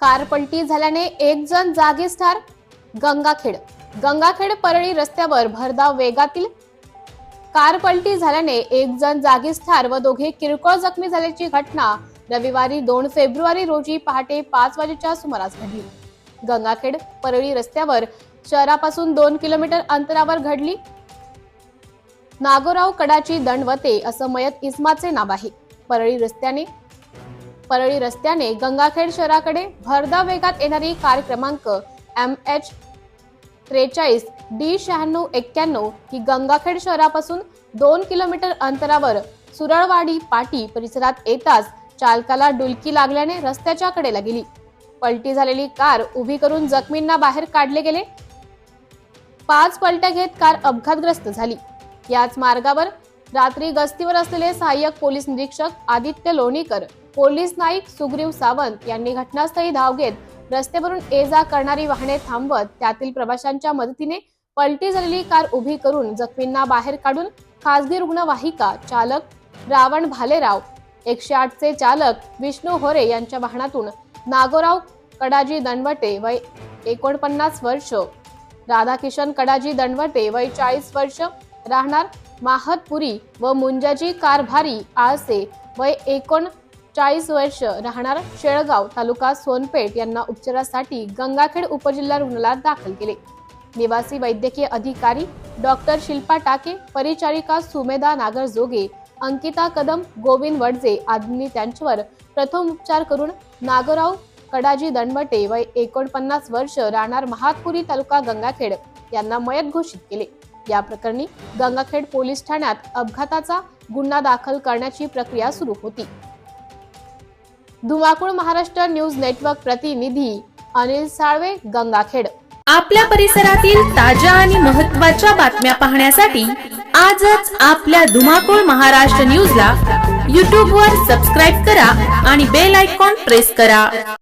Car पलटी झाल्याने एक जण जागीच ठार गंगाखेड. गंगाखेड परळी रस्त्यावर भरधाव वेगातील कार पलटी झाल्याने एक जण जागीच ठार व दोघे किरकोळ जखमी झाल्याची घटना रविवारी दोन फेब्रुवारी रोजी पहाटे पाच वाजेच्या सुमारास घडली. गंगाखेड परळी रस्त्यावर शहरापासून दोन किलोमीटर अंतरावर घडली. नागोराव कडाची दंडवते असं मयत इस्माचे नाव आहे. परळी रस्त्याने परळी रस्त्याने गंगाखेड शहराकडे भरधाव वेगात येणारी कार क्रमांक एम एच त्रेचाळीस डी शहाण्णव एक्क्याण्णव ही गंगाखेड शहरापासून दोन किलोमीटर अंतरावर सुरळवाडी पाटी परिसरात येताच चालकाला डुलकी लागल्याने रस्त्याच्या कडेला गेली. पलटी झालेली कार उभी करून जखमींना बाहेर काढले गेले. पाच पलट्या घेत कार अपघातग्रस्त झाली. याच मार्गावर रात्री गस्तीवर असलेले सहाय्यक पोलीस निरीक्षक आदित्य लोणीकर पोलीस नाईक सुग्रीव सावंत यांनी घटनास्थळी धाव घेत रस्त्यावरून ये जा करणारी वाहने थांबवत त्यातील प्रवाशांच्या मदतीने पलटी झालेली कार उभी करून जखमींना बाहेर काढून खासगी रुग्णवाहिका चालक रावण भालेराव एकशे आठचे चालक विष्णू होरे यांच्या वाहनातून नागोराव कडाजी दंडवटे वय एकोणपन्नास वर्ष राधाकिशन कडाजी दंडवटे वय चाळीस वर्ष राहणार माहतपुरी व मुंजाजी कारभारी आळसे वय चाळीस वर्ष राहणार शेळगाव तालुका सोनपेठ यांना उपचारासाठी गंगाखेड उपजिल्हा रुग्णालयात दाखल केले. निवासी वैद्यकीय अधिकारी डॉक्टर शिल्पा टाके परिचारिका सुमेधा नागर जोगे अंकिता कदम गोविंद वडजे आदींनी त्यांच्यावर प्रथम उपचार करून नागराव कडाजी दंडवटे व एकोणपन्नास वर्ष राहणार महातपुरी तालुका गंगाखेड यांना मयत घोषित केले. या प्रकरणी गंगाखेड पोलीस ठाण्यात अपघाताचा गुन्हा दाखल करण्याची प्रक्रिया सुरू होती. धुमाकूळ महाराष्ट्र न्यूज नेटवर्क प्रतिनिधी अनिल साळवे गंगाखेड. आपल्या परिसरातील ताज्या आणि महत्त्वाच्या बातम्या पाहण्यासाठी आजच आपल्या धुमाकूळ महाराष्ट्र न्यूजला यूट्यूबवर सबस्क्राईब करा आणि बेल आयकॉन प्रेस करा.